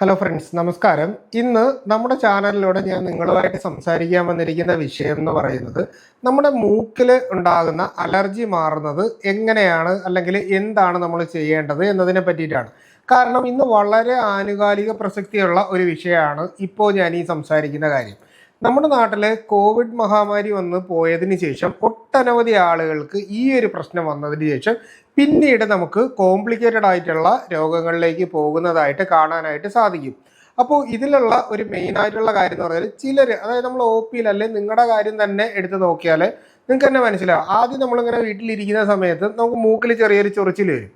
Hello friends നമസ്കാരം. ഇന്ന് നമ്മുടെ ചാനലിലൂടെ ഞാൻ നിങ്ങളുമായിട്ട് സംസാരിക്കാൻ വന്നിരിക്കുന്ന വിഷയം എന്ന് പറയുന്നത് നമ്മുടെ മൂക്കിൽ ഉണ്ടാകുന്ന അലർജി മാറുന്നത് എങ്ങനെയാണ് അല്ലെങ്കിൽ എന്താണ് നമ്മൾ ചെയ്യേണ്ടത് എന്നതിനെ പറ്റിയിട്ടാണ്. കാരണം ഇന്ന് വളരെ ആനുകാലിക പ്രസക്തിയുള്ള ഒരു വിഷയമാണ് ഇപ്പോൾ ഞാൻ ഈ സംസാരിക്കുന്ന കാര്യം. നമ്മുടെ നാട്ടിൽ കോവിഡ് മഹാമാരി വന്ന് പോയതിന് ശേഷം ഒട്ടനവധി ആളുകൾക്ക് ഈ ഒരു പ്രശ്നം വന്നതിന് ശേഷം പിന്നീട് നമുക്ക് കോംപ്ലിക്കേറ്റഡ് ആയിട്ടുള്ള രോഗങ്ങളിലേക്ക് പോകുന്നതായിട്ട് കാണാനായിട്ട് സാധിക്കും. അപ്പോൾ ഇതിലുള്ള ഒരു മെയിൻ ആയിട്ടുള്ള കാര്യം എന്ന് പറഞ്ഞാൽ ചിലർ അതായത് നമ്മൾ ഒ പിയിൽ അല്ലെങ്കിൽ നിങ്ങളുടെ കാര്യം തന്നെ എടുത്ത് നോക്കിയാൽ നിങ്ങൾക്ക് തന്നെ മനസ്സിലാവും. ആദ്യം നമ്മളിങ്ങനെ വീട്ടിലിരിക്കുന്ന സമയത്ത് നമുക്ക് മൂക്കിൽ ചെറിയൊരു ചൊറിച്ചിൽ വരും.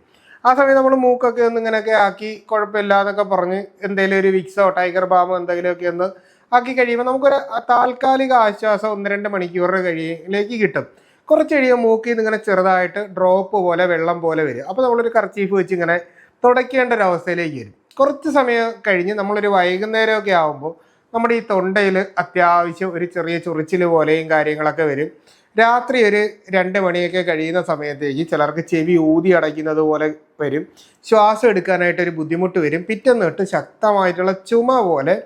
ആ സമയത്ത് നമ്മൾ മൂക്കൊക്കെ ഒന്ന് ഇങ്ങനെയൊക്കെ ആക്കി കുഴപ്പമില്ല എന്നൊക്കെ പറഞ്ഞ് എന്തെങ്കിലും ഒരു വിക്സോ ടൈഗർ ബാമോ എന്തെങ്കിലുമൊക്കെ ഒന്ന് ആക്കി കഴിയുമ്പോൾ നമുക്കൊരു താൽക്കാലിക ആശ്വാസം ഒന്ന് രണ്ട് മണിക്കൂറിന് കഴിയിലേക്ക് കിട്ടും. കുറച്ച് കഴിയുമ്പോൾ മൂക്കിൽ നിന്ന് ഇങ്ങനെ ചെറുതായിട്ട് ഡ്രോപ്പ് പോലെ വെള്ളം പോലെ വരും. അപ്പോൾ നമ്മളൊരു കർച്ചീഫ് വെച്ച് ഇങ്ങനെ തുടയ്ക്കേണ്ട ഒരു അവസ്ഥയിലേക്ക് വരും. കുറച്ച് സമയം കഴിഞ്ഞ് നമ്മളൊരു വൈകുന്നേരമൊക്കെ ആകുമ്പോൾ നമ്മുടെ ഈ തൊണ്ടയിൽ അത്യാവശ്യം ഒരു ചെറിയ ചൊറിച്ചിൽ പോലെയും കാര്യങ്ങളൊക്കെ വരും. രാത്രി ഒരു രണ്ട് മണിയൊക്കെ കഴിയുന്ന സമയത്തേക്ക് ചിലർക്ക് ചെവി ഊതി അടയ്ക്കുന്നത് പോലെ വരും. ശ്വാസം എടുക്കാനായിട്ട് ഒരു ബുദ്ധിമുട്ട് വരും. പിറ്റേന്ന് തൊട്ട് ശക്തമായിട്ടുള്ള ചുമ പോലെ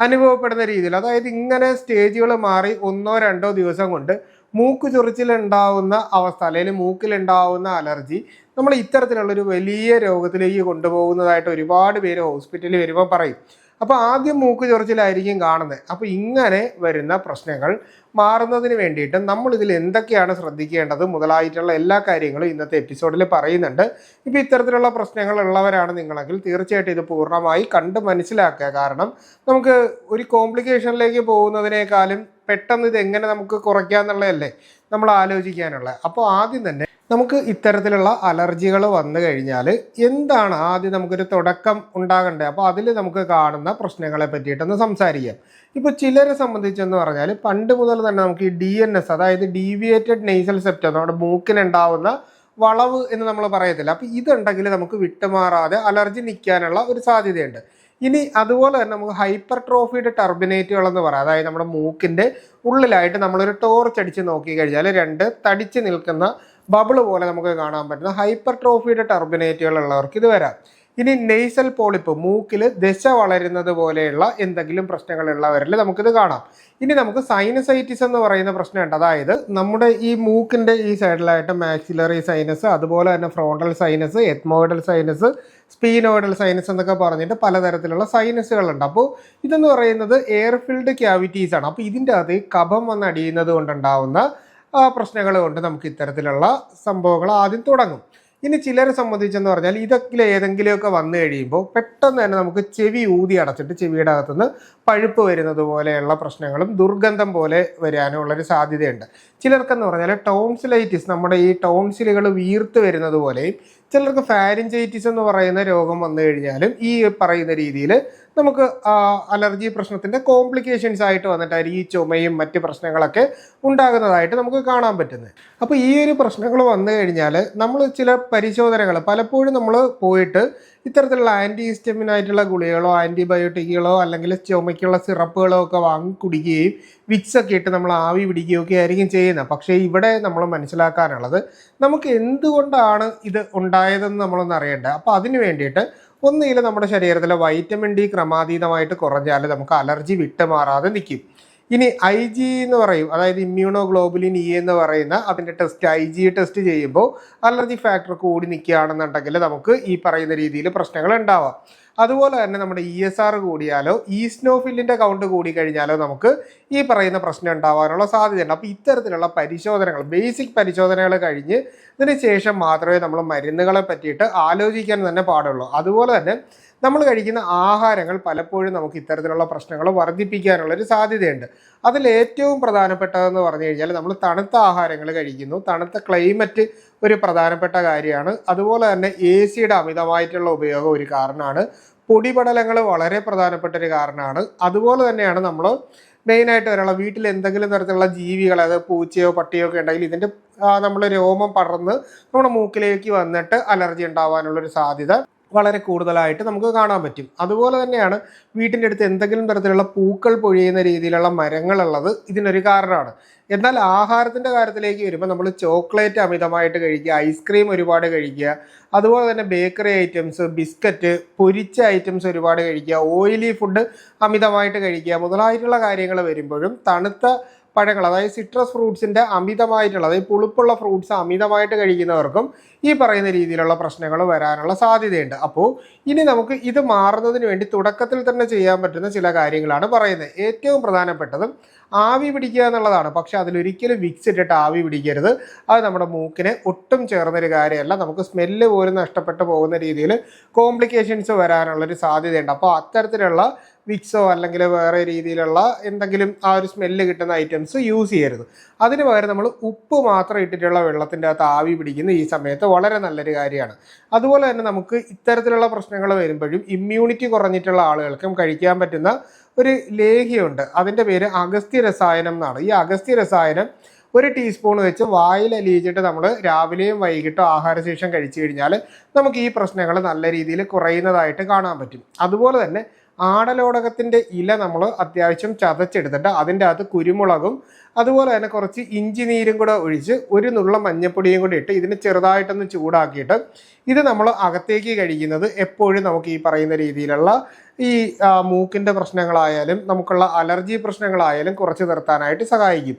അനുഭവപ്പെടുന്ന രീതിയിൽ അതായത് ഇങ്ങനെ സ്റ്റേജുകൾ മാറി ഒന്നോ രണ്ടോ ദിവസം കൊണ്ട് മൂക്ക് ചൊറിച്ചിലുണ്ടാവുന്ന അവസ്ഥ അല്ലെങ്കിൽ മൂക്കിലുണ്ടാവുന്ന അലർജി നമ്മൾ ഇത്തരത്തിലുള്ളൊരു വലിയ രോഗത്തിലേക്ക് കൊണ്ടുപോകുന്നതായിട്ട് ഒരുപാട് പേര് ഹോസ്പിറ്റലിൽ വരുമ്പോൾ പറയും. അപ്പോൾ ആദ്യം മൂക്ക് ചൊറിച്ചിലായിരിക്കും കാണുന്നത്. അപ്പോൾ ഇങ്ങനെ വരുന്ന പ്രശ്നങ്ങൾ മാറുന്നതിന് വേണ്ടിയിട്ട് നമ്മൾ ഇതിൽ എന്തൊക്കെയാണ് ശ്രദ്ധിക്കേണ്ടത് മുതലായിട്ടുള്ള എല്ലാ കാര്യങ്ങളും ഇന്നത്തെ എപ്പിസോഡിൽ പറയുന്നുണ്ട്. ഇപ്പോൾ ഇത്തരത്തിലുള്ള പ്രശ്നങ്ങൾ ഉള്ളവരാണ് നിങ്ങളെങ്കിൽ തീർച്ചയായിട്ടും ഇത് പൂർണമായി കണ്ട് മനസ്സിലാക്കുക. കാരണം നമുക്ക് ഒരു കോംപ്ലിക്കേഷനിലേക്ക് പോകുന്നതിനേക്കാളും പെട്ടെന്ന് ഇത് എങ്ങനെ നമുക്ക് കുറയ്ക്കാന്നുള്ളതല്ലേ നമ്മൾ ആലോചിക്കാനുള്ളത്. അപ്പോൾ ആദ്യം തന്നെ നമുക്ക് ഇത്തരത്തിലുള്ള അലർജികൾ വന്നു കഴിഞ്ഞാൽ എന്താണ് ആദ്യം നമുക്കൊരു തുടക്കം ഉണ്ടാകേണ്ടത് അപ്പോൾ അതിൽ നമുക്ക് കാണുന്ന പ്രശ്നങ്ങളെ പറ്റിയിട്ടൊന്ന് സംസാരിക്കാം. ഇപ്പോൾ ചിലരെ സംബന്ധിച്ചെന്ന് പറഞ്ഞാൽ പണ്ട് മുതൽ തന്നെ നമുക്ക് ഈ ഡി എൻ എസ് അതായത് ഡീവിയേറ്റഡ് നെയ്സൽ സെപ്റ്റം നമ്മുടെ മൂക്കിനുണ്ടാവുന്ന വളവ് എന്ന് നമ്മൾ പറയത്തില്ല. അപ്പോൾ ഇതുണ്ടെങ്കിൽ നമുക്ക് വിട്ടുമാറാതെ അലർജി നിൽക്കാനുള്ള ഒരു സാധ്യതയുണ്ട്. ഇനി അതുപോലെ തന്നെ നമുക്ക് ഹൈപ്പർ ട്രോഫിയുടെ ടർബിനേറ്റുകൾ എന്ന് പറയാം. അതായത് നമ്മുടെ മൂക്കിന്റെ ഉള്ളിലായിട്ട് നമ്മളൊരു ടോർച്ച് അടിച്ച് നോക്കി കഴിഞ്ഞാൽ രണ്ട് തടിച്ച് നിൽക്കുന്ന ബബിൾ പോലെ നമുക്ക് കാണാൻ പറ്റുന്ന ഹൈപ്പർ ട്രോഫിയുടെ ടർബിനേറ്റുകൾ ഉള്ളവർക്ക് ഇത് വരാം. ഇനി നെയ്സൽ പോളിപ്പ് മൂക്കിൽ ദശ വളരുന്നത് പോലെയുള്ള എന്തെങ്കിലും പ്രശ്നങ്ങളുള്ളവരിൽ നമുക്കിത് കാണാം. ഇനി നമുക്ക് സൈനസൈറ്റിസ് എന്ന് പറയുന്ന പ്രശ്നമുണ്ട്. അതായത് നമ്മുടെ ഈ മൂക്കിന്റെ ഈ സൈഡിലായിട്ട് മാക്സിലറി സൈനസ് അതുപോലെ തന്നെ frontal sinus ethmoidal sinus sphenoidal sinus എന്നൊക്കെ പറഞ്ഞിട്ട് പലതരത്തിലുള്ള സൈനസുകളുണ്ട് അപ്പോൾ ഇതെന്ന് പറയുന്നത് എയർ ഫിൽഡ് ക്യാവിറ്റീസ് ആണ്. അപ്പോൾ ഇതിന്റെ അകത്ത് കഫം വന്ന് അടിയുന്നത് കൊണ്ടുണ്ടാവുന്ന പ്രശ്നങ്ങൾ കൊണ്ട് നമുക്ക് ഇത്തരത്തിലുള്ള സംഭവങ്ങൾ ആദ്യം തുടങ്ങും. ഇനി ചിലരെ സംബന്ധിച്ചെന്ന് പറഞ്ഞാൽ ഇതൊക്കെ ഏതെങ്കിലുമൊക്കെ വന്നു കഴിയുമ്പോൾ പെട്ടെന്ന് തന്നെ നമുക്ക് ചെവി ഊതി അടച്ചിട്ട് ചെവിയുടെ അകത്തുനിന്ന് പഴുപ്പ് വരുന്നത് പോലെയുള്ള പ്രശ്നങ്ങളും ദുർഗന്ധം പോലെ വരാനുള്ളൊരു സാധ്യതയുണ്ട്. ചിലർക്കെന്ന് പറഞ്ഞാൽ ടോൺസിലൈറ്റിസ് നമ്മുടെ ഈ ടോൺസിലുകൾ വീർത്ത് വരുന്നത് പോലെയും ചിലർക്ക് ഫാരിഞ്ചൈറ്റിസ് എന്ന് പറയുന്ന രോഗം വന്നു കഴിഞ്ഞാലും ഈ പറയുന്ന രീതിയിൽ നമുക്ക് അലർജി പ്രശ്നത്തിന്റെ കോംപ്ലിക്കേഷൻസ് ആയിട്ട് വന്നിട്ടായിരിക്കും ഈ ചുമയും മറ്റ് പ്രശ്നങ്ങളൊക്കെ ഉണ്ടാകുന്നതായിട്ട് നമുക്ക് കാണാൻ പറ്റുന്നത്. അപ്പോൾ ഈ ഒരു പ്രശ്നങ്ങൾ വന്നു കഴിഞ്ഞാൽ നമ്മൾ ചില പരിശോധനകൾ പലപ്പോഴും നമ്മൾ പോയിട്ട് ഇത്തരത്തിലുള്ള ആന്റി ഹിസ്റ്റമിനായിട്ടുള്ള ഗുളികളോ ആന്റിബയോട്ടിക്കുകളോ അല്ലെങ്കിൽ ചുമയ്ക്കുള്ള സിറപ്പുകളോ ഒക്കെ വാങ്ങി കുടിക്കുകയും വിക്സ് ഒക്കെ ഇട്ട് നമ്മൾ ആവി പിടിക്കുകയോ ഒക്കെ ആയിരിക്കും ചെയ്യുന്നത്. പക്ഷേ ഇവിടെ നമ്മൾ മനസ്സിലാക്കാനുള്ളത് നമുക്ക് എന്തുകൊണ്ടാണ് ഇത് ഉണ്ടായതെന്ന് നമ്മളൊന്ന് അറിയേണ്ടത്. അപ്പോൾ അതിന് വേണ്ടിയിട്ട് ഒന്നുകിൽ നമ്മുടെ ശരീരത്തിലെ വൈറ്റമിൻ ഡി ക്രമാതീതമായിട്ട് കുറഞ്ഞാൽ നമുക്ക് അലർജി വിട്ടുമാറാതെ നിൽക്കും. ഇനി ഐ ജി എന്ന് പറയും അതായത് ഇമ്മ്യൂണോ ഗ്ലോബുലിൻ ഇ എന്ന് പറയുന്ന അതിന്റെ ടെസ്റ്റ് ഐ ജി ടെസ്റ്റ് ചെയ്യുമ്പോൾ അലർജി ഫാക്ടർ കൂടി നിൽക്കുകയാണെന്നുണ്ടെങ്കിൽ നമുക്ക് ഈ പറയുന്ന രീതിയിൽ പ്രശ്നങ്ങൾ ഉണ്ടാവാം. അതുപോലെ തന്നെ നമ്മുടെ ഇ എസ് ആർ കൂടിയാലോ ഈസ്നോഫില്ലിന്റെ കൗണ്ട് കൂടി കഴിഞ്ഞാലോ നമുക്ക് ഈ പറയുന്ന പ്രശ്നം ഉണ്ടാവാനുള്ള സാധ്യതയുണ്ട്. അപ്പോൾ ഇത്തരത്തിലുള്ള പരിശോധനകൾ ബേസിക് പരിശോധനകൾ കഴിഞ്ഞ് ഇതിന് ശേഷം മാത്രമേ നമ്മൾ മരുന്നുകളെ പറ്റിയിട്ട് ആലോചിക്കാൻ തന്നെ പാടുള്ളൂ. അതുപോലെ തന്നെ നമ്മൾ കഴിക്കുന്ന ആഹാരങ്ങൾ പലപ്പോഴും നമുക്ക് ഇത്തരത്തിലുള്ള പ്രശ്നങ്ങൾ വർദ്ധിപ്പിക്കാനുള്ള ഒരു സാധ്യതയുണ്ട്. അതിൽ ഏറ്റവും പ്രധാനപ്പെട്ടതെന്ന് പറഞ്ഞു കഴിഞ്ഞാൽ നമ്മൾ തണുത്ത ആഹാരങ്ങൾ കഴിക്കുന്നു. തണുത്ത ക്ലൈമറ്റ് ഒരു പ്രധാനപ്പെട്ട കാര്യമാണ്. അതുപോലെ തന്നെ എ സിയുടെ അമിതമായിട്ടുള്ള ഉപയോഗം ഒരു കാരണമാണ്. പൊടിപടലങ്ങൾ വളരെ പ്രധാനപ്പെട്ട ഒരു കാരണമാണ്. അതുപോലെ തന്നെയാണ് നമ്മൾ മെയിനായിട്ട് വരാനുള്ള വീട്ടിൽ എന്തെങ്കിലും തരത്തിലുള്ള ജീവികൾ അതായത് പൂച്ചയോ പട്ടിയോ ഒക്കെ ഉണ്ടെങ്കിൽ ഇതിന്റെ നമ്മൾ രോമം പടർന്ന് നമ്മുടെ മൂക്കിലേക്ക് വന്നിട്ട് അലർജി ഉണ്ടാവാനുള്ളൊരു സാധ്യത. വളരെ കൂടുതലായിട്ട് നമുക്ക് കാണാൻ പറ്റും. അതുപോലെ തന്നെയാണ് വീട്ടിന്റെ അടുത്ത് എന്തെങ്കിലും തരത്തിലുള്ള പൂക്കൾ പൊഴിയുന്ന രീതിയിലുള്ള മരങ്ങളുള്ളത് ഇതിനൊരു കാരണമാണ്. എന്നാൽ ആഹാരത്തിന്റെ കാര്യത്തിലേക്ക് വരുമ്പോൾ നമ്മൾ ചോക്ലേറ്റ് അമിതമായിട്ട് കഴിക്കുക ഐസ്ക്രീം ഒരുപാട് കഴിക്കുക അതുപോലെ തന്നെ ബേക്കറി ഐറ്റംസ് ബിസ്ക്കറ്റ് പൊരിച്ച ഐറ്റംസ് ഒരുപാട് കഴിക്കുക ഓയിലി ഫുഡ് അമിതമായിട്ട് കഴിക്കുക മുതലായിട്ടുള്ള കാര്യങ്ങൾ വരുമ്പോഴും തണുത്ത പഴങ്ങൾ അതായത് സിട്രസ് ഫ്രൂട്ട്സിന്റെ അമിതമായിട്ടുള്ള അതായത് പുളിപ്പുള്ള ഫ്രൂട്ട്സ് അമിതമായിട്ട് കഴിക്കുന്നവർക്കും ഈ പറയുന്ന രീതിയിലുള്ള പ്രശ്നങ്ങൾ വരാനുള്ള സാധ്യതയുണ്ട്. അപ്പോൾ ഇനി നമുക്ക് ഇത് മാറുന്നതിന് വേണ്ടി തുടക്കത്തിൽ തന്നെ ചെയ്യാൻ പറ്റുന്ന ചില കാര്യങ്ങളാണ് പറയുന്നത്. ഏറ്റവും പ്രധാനപ്പെട്ടതും ആവി പിടിക്കുക എന്നുള്ളതാണ്. പക്ഷെ അതിലൊരിക്കലും വിക്സ് ഇട്ടിട്ട് ആവി പിടിക്കരുത്. അത് നമ്മുടെ മൂക്കിന് ഒട്ടും ചേർന്നൊരു കാര്യമല്ല. നമുക്ക് സ്മെല്ല് പോലും നഷ്ടപ്പെട്ടു പോകുന്ന രീതിയിൽ കോംപ്ലിക്കേഷൻസ് വരാനുള്ളൊരു സാധ്യതയുണ്ട്. അപ്പോൾ അത്തരത്തിലുള്ള വിക്സോ അല്ലെങ്കിൽ വേറെ രീതിയിലുള്ള എന്തെങ്കിലും ആ ഒരു സ്മെല്ല് കിട്ടുന്ന ഐറ്റംസ് യൂസ് ചെയ്യരുത്. അതിന് പകരം നമ്മൾ ഉപ്പ് മാത്രം ഇട്ടിട്ടുള്ള വെള്ളത്തിന്റെ അകത്ത് ആവി പിടിക്കുന്ന ഈ സമയത്ത് വളരെ നല്ലൊരു കാര്യമാണ്. അതുപോലെ തന്നെ നമുക്ക് ഇത്തരത്തിലുള്ള പ്രശ്നങ്ങൾ വരുമ്പോഴും ഇമ്മ്യൂണിറ്റി കുറഞ്ഞിട്ടുള്ള ആളുകൾക്കും കഴിക്കാൻ പറ്റുന്ന ഒരു ലേഹ്യമുണ്ട്. അതിന്റെ പേര് അഗസ്ത്യ രസായനം എന്നാണ്. ഈ അഗസ്ത്യ രസായനം ഒരു ടീസ്പൂൺ വെച്ച് വായിൽ അലിയിച്ചിട്ട് നമ്മൾ രാവിലെയും വൈകിട്ടും ആഹാരശേഷം കഴിച്ചു കഴിഞ്ഞാൽ നമുക്ക് ഈ പ്രശ്നങ്ങൾ നല്ല രീതിയിൽ കുറയുന്നതായിട്ട് കാണാൻ പറ്റും. അതുപോലെ തന്നെ ആടലോടകത്തിന്റെ ഇല നമ്മൾ അത്യാവശ്യം ചതച്ചെടുത്തിട്ട് അതിന്റെ അകത്ത് കുരുമുളകും അതുപോലെ തന്നെ കുറച്ച് ഇഞ്ചി നീരും കൂടെ ഒഴിച്ച് ഒരു നുള്ള മഞ്ഞപ്പൊടിയും കൂടി ഇട്ട് ഇതിനെ ചെറുതായിട്ടൊന്ന് ചൂടാക്കിയിട്ട് ഇത് നമ്മൾ അകത്തേക്ക് കഴിക്കുന്നത് എപ്പോഴും നമുക്ക് ഈ പറയുന്ന രീതിയിലുള്ള ഈ മൂക്കിന്റെ പ്രശ്നങ്ങളായാലും നമുക്കുള്ള അലർജി പ്രശ്നങ്ങളായാലും കുറച്ച് നിർത്താനായിട്ട് സഹായിക്കും.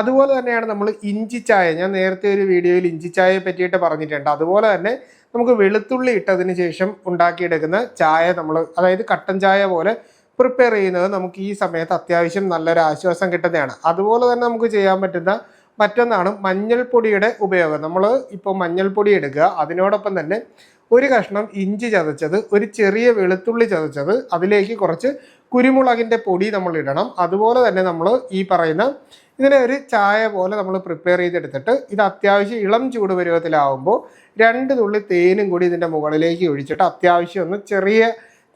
അതുപോലെ തന്നെയാണ് നമ്മൾ ഇഞ്ചി ചായ. ഞാൻ നേരത്തെ ഒരു വീഡിയോയിൽ ഇഞ്ചി ചായയെ പറ്റിയിട്ട് പറഞ്ഞിട്ടുണ്ട്. അതുപോലെ തന്നെ നമുക്ക് വെളുത്തുള്ളി ഇട്ടതിന് ശേഷം ഉണ്ടാക്കിയെടുക്കുന്ന ചായ നമ്മൾ അതായത് കട്ടൻ ചായ പോലെ പ്രിപ്പയർ ചെയ്യുന്നത് നമുക്ക് ഈ സമയത്ത് അത്യാവശ്യം നല്ലൊരു ആശ്വാസം കിട്ടുന്നതാണ്. അതുപോലെ തന്നെ നമുക്ക് ചെയ്യാൻ പറ്റുന്ന മറ്റൊന്നാണ് മഞ്ഞൾപ്പൊടിയുടെ ഉപയോഗം. നമ്മൾ ഇപ്പോൾ മഞ്ഞൾപ്പൊടി എടുക്കുക. അതിനോടൊപ്പം തന്നെ ഒരു കഷ്ണം ഇഞ്ചി ചതച്ചത് ഒരു ചെറിയ വെളുത്തുള്ളി ചതച്ചത് അതിലേക്ക് കുറച്ച് കുരുമുളകിന്റെ പൊടി നമ്മൾ ഇടണം. അതുപോലെ തന്നെ നമ്മൾ ഈ പറയുന്ന ഇതിനെ ഒരു ചായ പോലെ നമ്മൾ പ്രിപ്പയർ ചെയ്തെടുത്തിട്ട് ഇത് അത്യാവശ്യം ഇളം ചൂട് പരുവത്തിലാവുമ്പോൾ രണ്ട് തുള്ളി തേനും കൂടി ഇതിന്റെ മുകളിലേക്ക് ഒഴിച്ചിട്ട് അത്യാവശ്യം ഒന്ന് ചെറിയ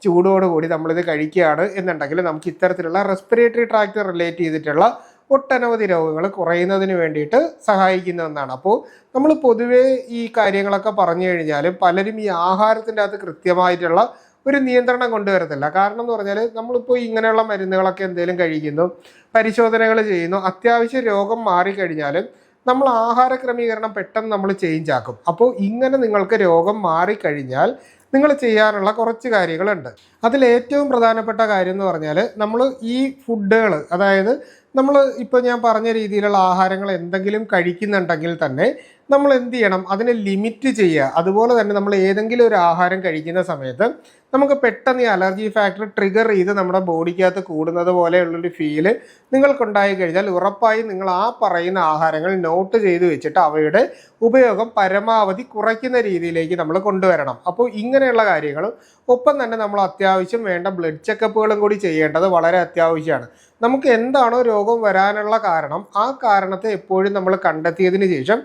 ചൂടോടുകൂടി നമ്മളിത് കഴിക്കുകയാണ് എന്നുണ്ടെങ്കിൽ നമുക്ക് ഇത്തരത്തിലുള്ള റെസ്പിറേറ്ററി ട്രാക്ട് റിലേറ്റ് ചെയ്തിട്ടുള്ള ഒട്ടനവധി രോഗങ്ങൾ കുറയുന്നതിന് വേണ്ടിയിട്ട് സഹായിക്കുന്ന ഒന്നാണ്. അപ്പോൾ നമ്മൾ പൊതുവേ ഈ കാര്യങ്ങളൊക്കെ പറഞ്ഞു കഴിഞ്ഞാൽ പലരും ഈ ആഹാരത്തിന്റെ അകത്ത് കൃത്യമായിട്ടുള്ള ഒരു നിയന്ത്രണം കൊണ്ടുവരത്തില്ല. കാരണം എന്ന് പറഞ്ഞാൽ നമ്മളിപ്പോൾ ഇങ്ങനെയുള്ള മരുന്നുകളൊക്കെ എന്തെങ്കിലും കഴിക്കുന്നു പരിശോധനകൾ ചെയ്യുന്നു അത്യാവശ്യം രോഗം മാറിക്കഴിഞ്ഞാലും നമ്മൾ ആഹാര ക്രമീകരണം പെട്ടെന്ന് നമ്മൾ ചേഞ്ച് ആക്കും. അപ്പോൾ ഇങ്ങനെ നിങ്ങൾക്ക് രോഗം മാറിക്കഴിഞ്ഞാൽ നിങ്ങൾ ചെയ്യാനുള്ള കുറച്ച് കാര്യങ്ങളുണ്ട്. അതിൽ ഏറ്റവും പ്രധാനപ്പെട്ട കാര്യം എന്ന് പറഞ്ഞാൽ നമ്മൾ ഈ ഫുഡുകൾ അതായത് നമ്മൾ ഇപ്പോൾ ഞാൻ പറഞ്ഞ രീതിയിലുള്ള ആഹാരങ്ങൾ എന്തെങ്കിലും കഴിക്കുന്നുണ്ടെങ്കിൽ തന്നെ നമ്മൾ എന്ത് ചെയ്യണം അതിനെ ലിമിറ്റ് ചെയ്യുക. അതുപോലെ തന്നെ നമ്മൾ ഏതെങ്കിലും ഒരു ആഹാരം കഴിക്കുന്ന സമയത്ത് നമുക്ക് പെട്ടെന്ന് ഈ അലർജി ഫാക്ടർ ട്രിഗർ ചെയ്ത് നമ്മുടെ ബോഡിക്കകത്ത് കൂടുന്നത് പോലെയുള്ളൊരു ഫീൽ നിങ്ങൾക്കുണ്ടായി കഴിഞ്ഞാൽ ഉറപ്പായും നിങ്ങൾ ആ പറയുന്ന ആഹാരങ്ങൾ നോട്ട് ചെയ്ത് വെച്ചിട്ട് അവയുടെ ഉപയോഗം പരമാവധി കുറയ്ക്കുന്ന രീതിയിലേക്ക് നമ്മൾ കൊണ്ടുവരണം. അപ്പോൾ ഇങ്ങനെയുള്ള കാര്യങ്ങളും ഒപ്പം തന്നെ നമ്മൾ അത്യാവശ്യം വേണ്ട ബ്ലഡ് ചെക്കപ്പുകളും കൂടി ചെയ്യേണ്ടത് വളരെ അത്യാവശ്യമാണ്. നമുക്ക് എന്താണോ രോഗം വരാനുള്ള കാരണം ആ കാരണത്തെ എപ്പോഴും നമ്മൾ കണ്ടെത്തിയതിന് ശേഷം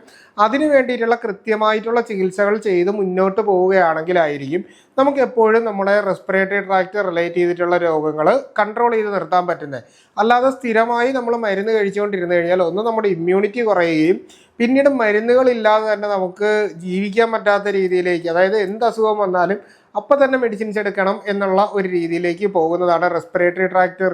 അതിന് വേണ്ടിയിട്ടുള്ള കൃത്യമായിട്ടുള്ള ചികിത്സകൾ ചെയ്ത് മുന്നോട്ട് പോവുകയാണെങ്കിലായിരിക്കും നമുക്ക് എപ്പോഴും നമ്മുടെ റെസ്പിറേറ്ററി ട്രാക്ട് റിലേറ്റ് ചെയ്തിട്ടുള്ള രോഗങ്ങൾ കൺട്രോൾ ചെയ്ത് നിർത്താൻ പറ്റുന്നത് അല്ലാതെ സ്ഥിരമായി നമ്മൾ മരുന്ന് കഴിച്ചുകൊണ്ടിരുന്നു കഴിഞ്ഞാൽ ഒന്ന് നമ്മുടെ ഇമ്മ്യൂണിറ്റി കുറയുകയും പിന്നീട് മരുന്നുകളില്ലാതെ തന്നെ നമുക്ക് ജീവിക്കാൻ പറ്റാത്ത രീതിയിലേക്ക് അതായത് എന്ത് അസുഖം വന്നാലും അപ്പം തന്നെ മെഡിസിൻസ് എടുക്കണം എന്നുള്ള ഒരു രീതിയിലേക്ക് പോകുന്നതാണ് റെസ്പിറേറ്ററി ട്രാക്ട്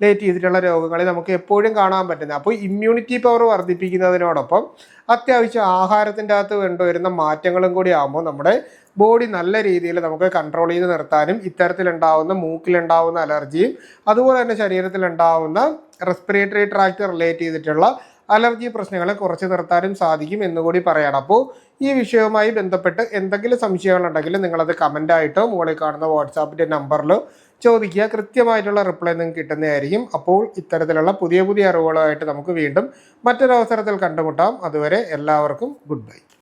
റിലേറ്റ് ചെയ്തിട്ടുള്ള രോഗങ്ങളെ നമുക്ക് എപ്പോഴും കാണാൻ പറ്റുന്നത്. അപ്പോൾ ഇമ്മ്യൂണിറ്റി പവർ വർദ്ധിപ്പിക്കുന്നതിനോടൊപ്പം അത്യാവശ്യം ആഹാരത്തിന്റെ അകത്ത് കണ്ടുവരുന്ന മാറ്റങ്ങളും കൂടി ആകുമ്പോൾ നമ്മുടെ ബോഡി നല്ല രീതിയിൽ നമുക്ക് കൺട്രോൾ ചെയ്ത് നിർത്താനും ഇത്തരത്തിലുണ്ടാവുന്ന മൂക്കിലുണ്ടാവുന്ന അലർജിയും അതുപോലെ തന്നെ ശരീരത്തിലുണ്ടാവുന്ന റെസ്പിറേറ്ററി ട്രാക്ട് റിലേറ്റ് ചെയ്തിട്ടുള്ള അലർജി പ്രശ്നങ്ങളെ കുറച്ച് നിർത്താനും സാധിക്കും എന്നുകൂടി പറയണം. അപ്പോൾ ഈ വിഷയവുമായി ബന്ധപ്പെട്ട് എന്തെങ്കിലും സംശയങ്ങളുണ്ടെങ്കിൽ നിങ്ങളത് കമന്റായിട്ടോ മുകളിൽ കാണുന്ന വാട്സാപ്പിന്റെ നമ്പറിലോ ചോദിക്കുക. കൃത്യമായിട്ടുള്ള റിപ്ലൈ നിങ്ങൾക്ക് കിട്ടുന്നതായിരിക്കും. അപ്പോൾ ഇത്തരത്തിലുള്ള പുതിയ പുതിയ അറിവുകളുമായിട്ട് നമുക്ക് വീണ്ടും മറ്റൊരവസരത്തിൽ കണ്ടുമുട്ടാം. അതുവരെ എല്ലാവർക്കും ഗുഡ് ബൈ